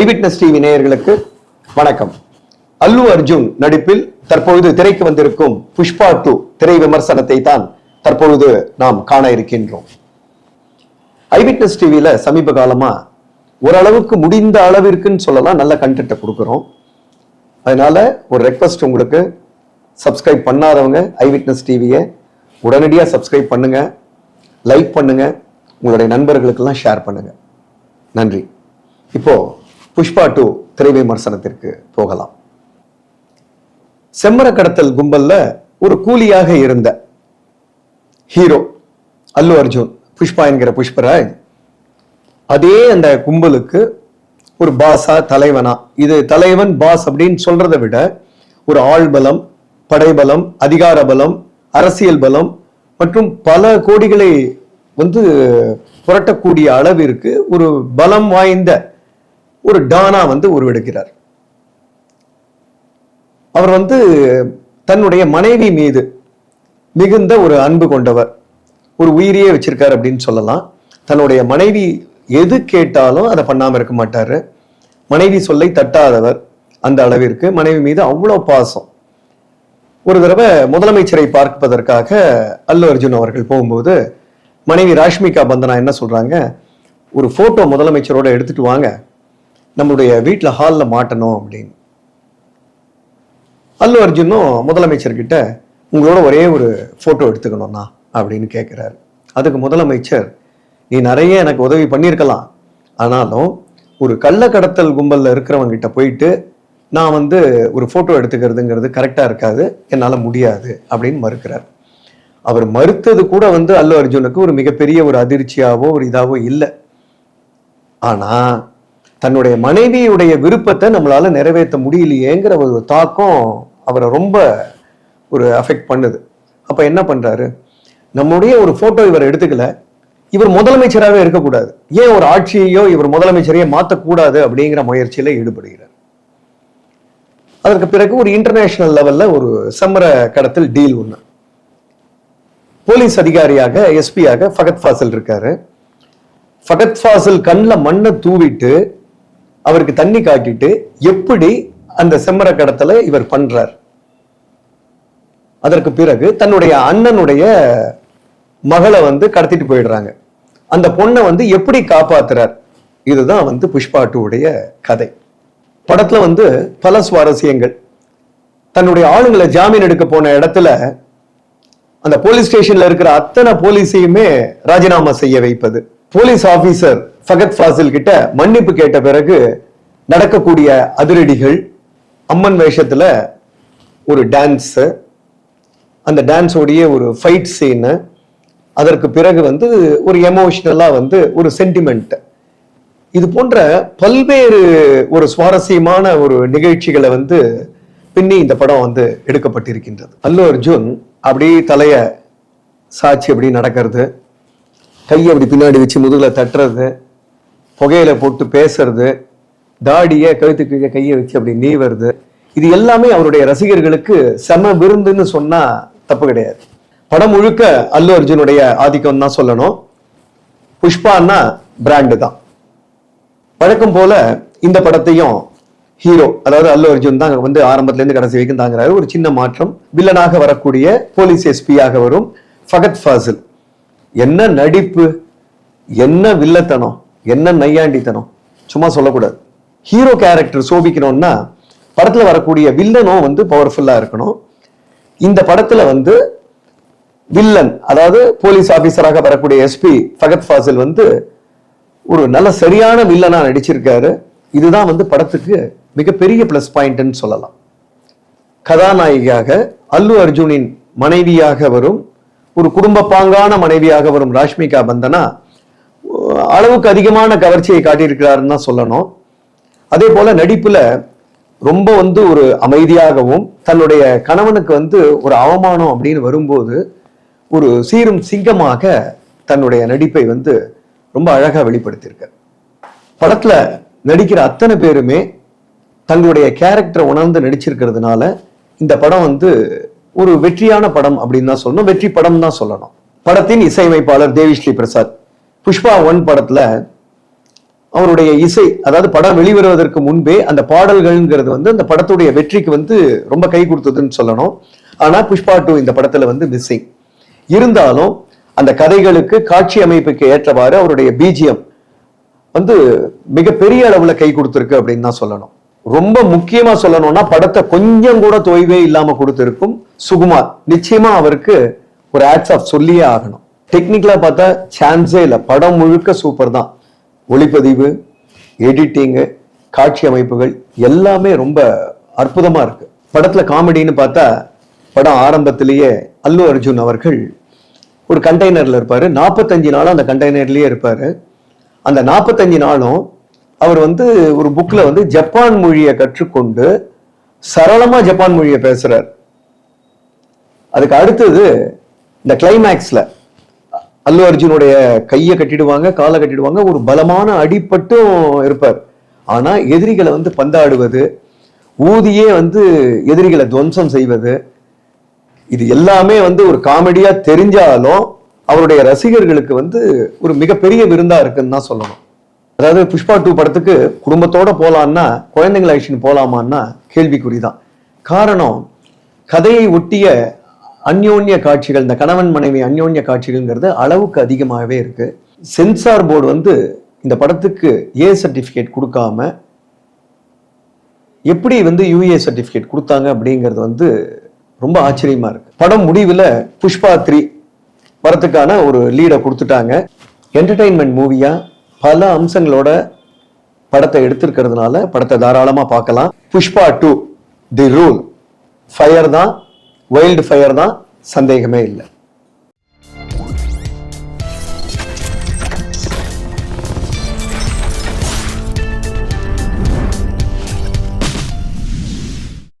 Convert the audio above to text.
Eyewitness TV நேயர்களுக்கு வணக்கம். அல்லு அர்ஜுன் நடிப்பில் தற்பொழுது திரைக்கு வந்திருக்கும் புஷ்பா டூ திரை விமர்சனத்தை தான் தற்பொழுது நாம் காண இருக்கின்றோம். ஐவிட்னஸ் டிவியில சமீப காலமா ஓரளவுக்கு முடிந்த அளவிற்குன்னு சொல்லலாம் நல்ல கண்டென்ட்டை கொடுக்குறோம். அதனால ஒரு ரெக்வஸ்ட் உங்களுக்கு சப்ஸ்கிரைப் பண்ணாதவங்க ஐவிட்னஸ் டிவியை உடனடியாக சப்ஸ்கிரைப் பண்ணுங்க லைக் பண்ணுங்க உங்களுடைய நண்பர்களுக்கெல்லாம் ஷேர் பண்ணுங்க. நன்றி. இப்போ புஷ்பா டூ திரை விமர்சனத்திற்கு போகலாம். செம்மர கடத்தல் கும்பல்ல ஒரு கூலியாக இருந்த ஹீரோ அல்லு அர்ஜுன் புஷ்பா என்கிற புஷ்பராஜ் அதே அந்த கும்பலுக்கு ஒரு பாஸா தலைவனா. இது தலைவன் பாஸ் அப்படின்னு சொல்றதை விட ஒரு ஆள்பலம் படைபலம் அதிகார பலம் அரசியல் பலம் மற்றும் பல கோடிகளை வந்து புரட்டக்கூடிய அளவிற்கு ஒரு பலம் வாய்ந்த ஒரு டானா வந்து உருவெடுக்கிறார். அவர் வந்து தன்னுடைய மனைவி மீது மிகுந்த ஒரு அன்பு கொண்டவர். ஒரு உயிரியே வச்சிருக்காரு அப்படின்னு சொல்லலாம். தன்னுடைய மனைவி எது கேட்டாலும் அதை பண்ணாமல் இருக்க மாட்டார். மனைவி சொல்லை தட்டாதவர் அந்த அளவிற்கு. மனைவி மீது அவ்வளோ பாசம். ஒரு தடவை முதலமைச்சரை பார்ப்பதற்காக அல்லு அர்ஜுன் அவர்கள் போகும்போது மனைவி ராஷ்மிகா பந்தனா என்ன சொல்றாங்க? ஒரு போட்டோ முதலமைச்சரோட எடுத்துட்டு வாங்க. நம்மளுடைய வீட்டில் ஹாலில் மாட்டணும் அப்படின்னு. அல்லு அர்ஜுனும் முதலமைச்சர்கிட்ட உங்களோட ஒரே ஒரு ஃபோட்டோ எடுத்துக்கணும்னா அப்படின்னு கேட்குறாரு அதுக்கு முதலமைச்சர் நீ நிறைய எனக்கு உதவி பண்ணியிருக்கலாம். ஆனாலும் ஒரு கள்ள கடத்தல் இருக்கிறவங்கிட்ட இருக்கிறவங்க போயிட்டு நான் வந்து ஒரு ஃபோட்டோ எடுத்துக்கிறதுங்கிறது கரெக்டாக இருக்காது என்னால் முடியாது அப்படின்னு மறுக்கிறார். அவர் மறுத்தது கூட வந்து அல்லு அர்ஜுனுக்கு ஒரு மிகப்பெரிய ஒரு அதிர்ச்சியாவோ ஒரு இதாவோ இல்லை. ஆனால் தன்னுடைய மனைவியுடைய விருப்பத்தை நம்மளால நிறைவேற்ற முடியலையேங்கிற ஒரு தாக்கம் அவரை ரொம்ப ஒரு அஃபெக்ட் பண்ணுது. அப்போ என்ன பண்றாரு? நம்முடைய ஒரு போட்டோ இவர் எடுத்துக்கல. இவர் முதலமைச்சராகவே இருக்கக்கூடாது. ஏன் ஒரு ஆட்சியையோ இவர் முதலமைச்சரையோ மாற்றக்கூடாது அப்படிங்கிற முயற்சியில் ஈடுபடுகிறார். அதற்கு பிறகு ஒரு இன்டர்நேஷனல் லெவலில் ஒரு சமர கடத்தில் டீல் ஒன்று போலீஸ் அதிகாரியாக எஸ்பியாக ஃபகத் ஃபாசில் இருக்காரு. ஃபகத் ஃபாசில் கண்ணில் மண்ணை தூவிட்டு அவருக்கு தண்ணி காட்டிட்டு எப்படி அந்த செம்மர கடத்தலை இவர் பண்றார். அதற்கு பிறகு தன்னுடைய அண்ணனுடைய மகளை வந்து கடத்திட்டு போயிடுறாங்க. அந்த பொண்ணை வந்து எப்படி காப்பாத்துறார்? இதுதான் வந்து புஷ்பா டூடைய கதை. படத்துல வந்து பல சுவாரஸ்யங்கள். தன்னுடைய ஆளுங்களை ஜாமீன் எடுக்க போன இடத்துல அந்த போலீஸ் ஸ்டேஷன்ல இருக்கிற அத்தனை போலீஸையுமே ராஜினாமா செய்ய வைப்பது. போலீஸ் ஆபீசர் ஃபகத் ஃபாசில் கிட்ட மன்னிப்பு கேட்ட பிறகு நடக்கக்கூடிய அதிரடிகள் அம்மன் வேஷத்துல ஒரு டான்ஸு அந்த டான்ஸோடைய ஒரு ஃபைட் சீனு அதற்கு பிறகு வந்து ஒரு எமோஷ்னலாக வந்து ஒரு சென்டிமெண்ட் இது போன்ற பல்வேறு ஒரு சுவாரஸ்யமான ஒரு நிகழ்ச்சிகளை வந்து பின்னி இந்த படம் வந்து எடுக்கப்பட்டிருக்கின்றது. அல்லு அர்ஜுன் அப்படியே தலைய சாட்சி அப்படி நடக்கிறது. கையை அப்படி பின்னாடி வச்சு முதுகில் தட்டுறது. புகையில போட்டு பேசுறது தாடிய கழுத்துக்கு கையை வச்சு அப்படி நீவுறது இது எல்லாமே அவருடைய ரசிகர்களுக்கு செம விருந்துன்னு சொன்னா தப்பு கிடையாது. படம் முழுக்க அல்லு அர்ஜுனுடைய ஆதிக்கம் தான் சொல்லணும். புஷ்பான்னா பிராண்டு தான். வழக்கம் போல இந்த படத்தையும் ஹீரோ அதாவது அல்லு அர்ஜுன் தான் வந்து ஆரம்பத்துல இருந்து கடைசி வரைக்கும் தாங்குறாரு. ஒரு சின்ன மாற்றம். வில்லனாக வரக்கூடிய போலீஸ் எஸ்பியாக வரும் ஃபகத் ஃபாசில். என்ன நடிப்பு என்ன வில்லத்தனம். என்ன நையாண்டித்தனம்? சும்மா சொல்லக்கூடாது. ஹீரோ கேரக்டர் சோபிக்கணும்னா படத்துல வரக்கூடிய வில்லனும் வந்து பவர்ஃபுல்லா இருக்கணும். இந்த படத்துல வந்து வில்லன் அதாவது போலீஸ் ஆபீசராக வரக்கூடிய எஸ்பி ஃபகத் ஃபாசில் வந்து ஒரு நல்ல சரியான வில்லனா நடிச்சிருக்காரு. இதுதான் வந்து படத்துக்கு மிகப்பெரிய ப்ளஸ் பாயிண்ட்னு சொல்லலாம். கதாநாயகியாக அல்லு அர்ஜுனின் மனைவியாக வரும் ஒரு குடும்ப பாங்கான மனைவியாக வரும் ராஷ்மிகா பந்தனா அளவுக்கு அதிகமான கவர்ச்சியை காட்டியிருக்கிறாருன்னு தான் சொல்லணும். அதே போல நடிப்புல ரொம்ப வந்து ஒரு அமைதியாகவும் தன்னுடைய கணவனுக்கு வந்து ஒரு அவமானம் அப்படின்னு வரும்போது ஒரு சீரும் சிங்கமாக தன்னுடைய நடிப்பை வந்து ரொம்ப அழகா வெளிப்படுத்தியிருக்கார். படத்துல நடிக்கிற அத்தனை பேருமே தங்களுடைய கேரக்டரை உணர்ந்து நடிச்சிருக்கிறதுனால இந்த படம் வந்து ஒரு வெற்றியான படம் அப்படின்னு தான் சொல்லணும். வெற்றி படம் தான் சொல்லணும். படத்தின் இசையமைப்பாளர் தேவிஸ்ரீ பிரசாத். புஷ்பா ஒன் படத்துல அவருடைய இசை அதாவது படம் வெளிவருவதற்கு முன்பே அந்த பாடல்கள்ங்கிறது வந்து அந்த படத்துடைய வெற்றிக்கு வந்து ரொம்ப கை கொடுத்ததுன்னு சொல்லணும். ஆனா புஷ்பா டூ இந்த படத்துல வந்து மிஸ்ஸிங் இருந்தாலும் அந்த கதைகளுக்கு காட்சி அமைப்புக்கு ஏற்றவாறு அவருடைய பிஜிஎம் வந்து மிகப்பெரிய அளவுல கை கொடுத்துருக்கு அப்படின்னு தான் சொல்லணும். ரொம்ப முக்கியமா சொல்லணும்னா படத்தை கொஞ்சம் கூட தொய்வே இல்லாம கொடுத்திருக்கும் சுகுமார். நிச்சயமா அவருக்கு ஒரு ஆட்ஸ் ஆஃப் சொல்லியே ஆகணும். டெக்னிக்கலாக பார்த்தா சான்ஸே இல்லை. படம் முழுக்க சூப்பர் தான். ஒளிப்பதிவு எடிட்டிங்கு காட்சி அமைப்புகள் எல்லாமே ரொம்ப அற்புதமாக இருக்குது படத்தில் காமெடின்னு பார்த்தா படம் ஆரம்பத்திலேயே அல்லு அர்ஜுன் அவர்கள் ஒரு கண்டெய்னரில் இருப்பார். நாற்பத்தஞ்சு நாளும் அந்த கண்டெய்னர்லேயே இருப்பார். அந்த நாற்பத்தஞ்சு நாளும் அவர் வந்து ஒரு புக்கில் வந்து ஜப்பான் மொழியை கற்றுக்கொண்டு சரளமாக ஜப்பான் மொழியை பேசுகிறார் அதுக்கு அடுத்தது இந்த கிளைமேக்ஸில் அல்லு அர்ஜுனுடைய கையை கட்டிடுவாங்க காலை கட்டிடுவாங்க ஒரு பலமான அடிப்பட்டும் இருப்பார். ஆனா எதிரிகளை வந்து பந்தாடுவது ஊதியே வந்து எதிரிகளை துவம்சம் செய்வது இது எல்லாமே வந்து ஒரு காமெடியா தெரிஞ்சாலும் அவருடைய ரசிகர்களுக்கு வந்து ஒரு மிகப்பெரிய விருந்தா இருக்குன்னு தான் சொல்லணும். அதாவது புஷ்பா டூ படத்துக்கு குடும்பத்தோட போலான்னா குழந்தைங்களை அழிச்சுன்னு போலாமான்னா கேள்விக்குறிதான். காரணம் கதையை ஒட்டிய அந்யோன்ய காட்சிகள் இந்த கணவன் மனைவி அந்யோன்ய காட்சிகள்ங்கிறது அளவுக்கு அதிகமாகவே இருக்கு. சென்சார் போர்டு வந்து இந்த படத்துக்கு ஏ சர்டிஃபிகேட் கொடுக்காம எப்படி வந்து யூஏ சர்டிஃபிகேட் கொடுத்தாங்க அப்படிங்கிறது வந்து ரொம்ப ஆச்சரியமா இருக்கு. படம் முடிவில் புஷ்பா த்ரீ வரத்துக்கான ஒரு லீடை கொடுத்துட்டாங்க. என்டர்டைன்மெண்ட் மூவியா பல அம்சங்களோட படத்தை எடுத்திருக்கிறதுனால படத்தை தாராளமாக பார்க்கலாம். Pushpa two the rule fire தான் வைல்டு ஃபயர் தான் சந்தேகமே இல்லை.